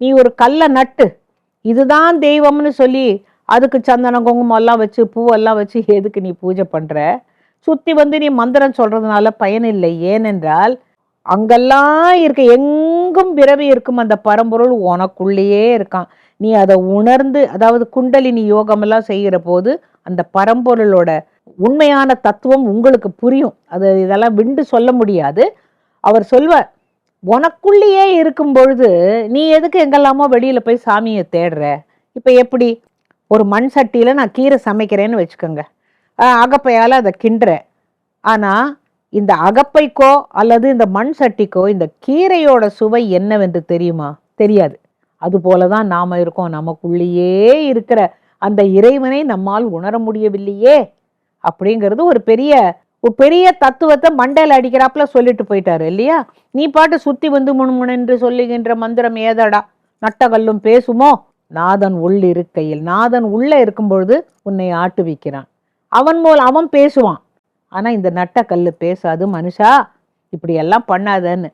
நீ ஒரு கல்லை நட்டு இதுதான் தெய்வம்னு சொல்லி அதுக்கு சந்தனம் குங்குமம் எல்லாம் வச்சு பூவெல்லாம் வச்சு எதுக்கு நீ பூஜை பண்ணுற சுற்றி வந்து நீ மந்திரம் சொல்றதுனால பயனில்லை ஏனென்றால் அங்கெல்லாம் இருக்க எங்கும் பிறவி இருக்கும் அந்த பரம்பொருள் உனக்குள்ளேயே இருக்கான். நீ அதை உணர்ந்து அதாவது குண்டலினி யோகமெல்லாம் செய்கிற போது அந்த பரம்பொருளோட உண்மையான தத்துவம் உங்களுக்கு புரியும். அது இதெல்லாம் விண்டு சொல்ல முடியாது. அவர் சொல்வார் உனக்குள்ளேயே இருக்கும் பொழுது நீ எதுக்கு எங்கெல்லாமோ வெளியில் போய் சாமியை தேடுற? இப்போ எப்படி? ஒரு மண் சட்டியில் நான் கீரை சமைக்கிறேன்னு வச்சுக்கோங்க. அகப்பையால் அதை கிண்டுறேன் ஆனால் இந்த அகப்பைக்கோ அல்லது இந்த மண் சட்டிக்கோ இந்த கீரையோட சுவை என்னவென்று தெரியுமா? தெரியாது. அதுபோல தான் நாம் இருக்கோம். நமக்குள்ளேயே இருக்கிற அந்த இறைவனை நம்மால் உணர முடியவில்லையே அப்படிங்கிறது ஒரு பெரிய ஒரு பெரிய தத்துவத்தை மண்டையில் அடிக்கிறாப்புல சொல்லிட்டு போயிட்டாரு இல்லையா? நீ பாட்டு சுத்தி வந்து முணுமுணென்று சொல்லுகின்ற மந்திரம் ஏதடா? நட்டகல்லும் பேசுமோ? நாதன் உள் இருக்கையில். நாதன் உள்ளே இருக்கும் பொழுது உன்னை ஆட்டுவிக்கிறான். அவன் மூலம் அவன் பேசுவான். ஆனால் இந்த நட்டக்கல் பேசாது மனுஷா. இப்படி எல்லாம் பண்ணாதன்னு.